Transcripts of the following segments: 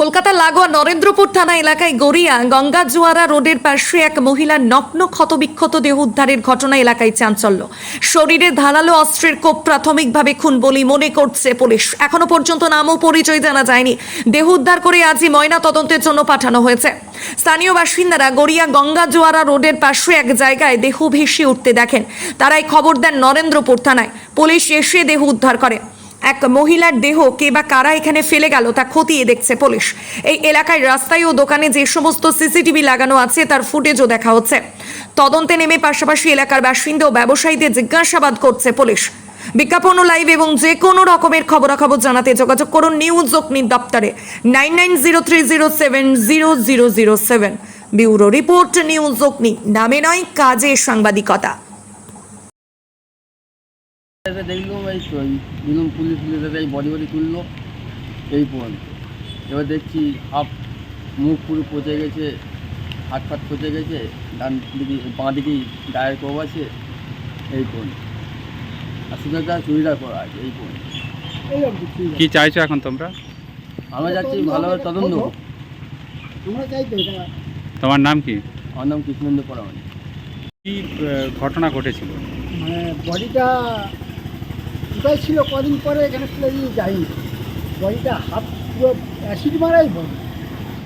কলকাতা লাগোয়া নরেন্দ্রপুর থানা এলাকায় গড়িয়া গঙ্গা জোয়ারা রোডের পাশে এক মহিলার নগ্ন ক্ষতবিক্ষত দেহ উদ্ধারের ঘটনা এলাকায় চাঞ্চল্য। শরীরে ধারালো অস্ত্রের কোপ প্রাথমিকভাবে খুন বলি মনে করছে পুলিশ। এখনও পর্যন্ত নাম ও পরিচয় জানা যায়নি। দেহ উদ্ধার করে আজই ময়না তদন্তের জন্য পাঠানো হয়েছে। স্থানীয় বাসিন্দারা গড়িয়া গঙ্গা জোয়ারা রোডের পাশে এক জায়গায় দেহ ভেসে উঠতে দেখেন। তারাই খবর দেন নরেন্দ্রপুর থানায়। পুলিশ এসে দেহ উদ্ধার করে। এক মহিলার দেহ কে বা কারা এখানে ফেলে গেল তা খতিয়ে দেখছে পুলিশ। এই এলাকায় রাস্তায় ও দোকানে যে সমস্ত সিসিটিভি লাগানো আছে, তার ফুটেজও দেখা হচ্ছে। তদন্তে নেমে পাশাপাশি এলাকার বাসিন্দা ও ব্যবসায়ীদের জিজ্ঞাসাবাদ করছে পুলিশ। বিজ্ঞাপন ও লাইভ এবং যে কোনো রকমের খবরাখবর জানাতে যোগাযোগ করুন নিউজ অগ্নি দপ্তরে। Nine nine zero three zero seven zero zero zero seven. Bureau report news Agni. নামে নয়, কাজে সাংবাদিকতা। দেখলাম এই তো এই দিলাম পুলিশ পুলিশ এসে এই বডি বডি তুললো। এই পর্যন্ত। এবার দেখছি হাফ মুখ পুরো পচে গেছে হাত ফাত পচে গেছে ডান দিকে বাঁ দিকেই গায়ের কোপ আছে এই পর্যন্ত। আর শুধু একটা চুড়িদার করা আছে এই পর্যন্ত। কি চাইছো এখন তোমরা? আমরা যাচ্ছি ভালোভাবে তদন্ত হোক। আমরা চাই তো এটা? তোমার নাম কি? আমার নাম কৃষ্ণেন্দ্র পরামানি। কি ঘটনা ঘটেছিল? মানে বডিটা কোথায় ছিল, কদিন পরে এখানে তুলে দিয়ে যায়নি। বডিটা হাত পুরো অ্যাসিড মারাই বডি।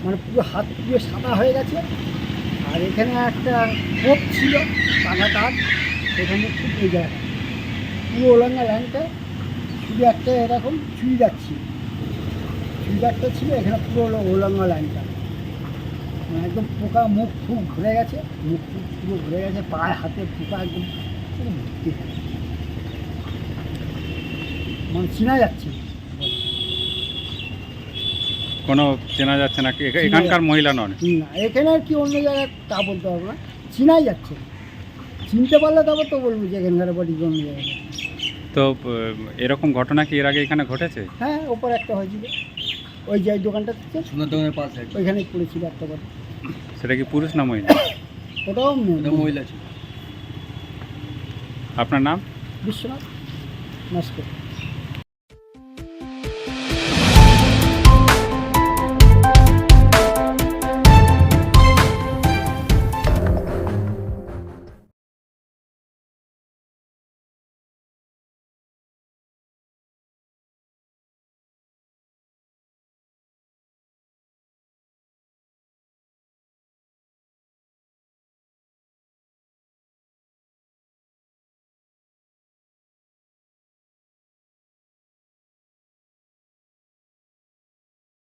মানে পুরো হাত পুরো সাদা হয়ে গেছে। আর এখানে একটা কোপ ছিল টানা কাঠ এখানে ঠিক এই জায়গাটা। পুরো ওলাঙ্গা ল্যাংটা। শুধু একটা এরকম চুড়িদার ছিল। চুড়িদারটা ছিল, এখানে পুরো ওলাঙ্গা ল্যাংটা। মানে একদম পোকা মুখ ফুক ঘুরে গেছে। মুখ ফুক পুরো ঘুরে গেছে, পায়ে হাতে পোকা একদম ভর্তি হয়ে গেছে। মানে চিনা যাচ্ছে না। কোনো চেনা যাচ্ছে না এখা- এখানকার মহিলা নন? না এখানে আর কি অন্য জায়গায় তা বলতে পারব না। চিনাই যাচ্ছে না। চিনতে পারলে তারপর তো বলব যে এখানকার বাড়ি অন্য জায়গায়। তো আহ, এরকম ঘটনা কি এর আগে এখানে ঘটেছে? হ্যাঁ ওপর একটা হয়েছিল। ওই যে দোকানটা থেকে সোনার দোকানের পাশে একটা। ওইখানেই পড়েছিল একটা বাড়ি। সেটা কি পুরুষ না মহিলা? ওটাও ওটা মহিলা ছিল। আপনার নাম? বিশ্বনাথ। নস্কর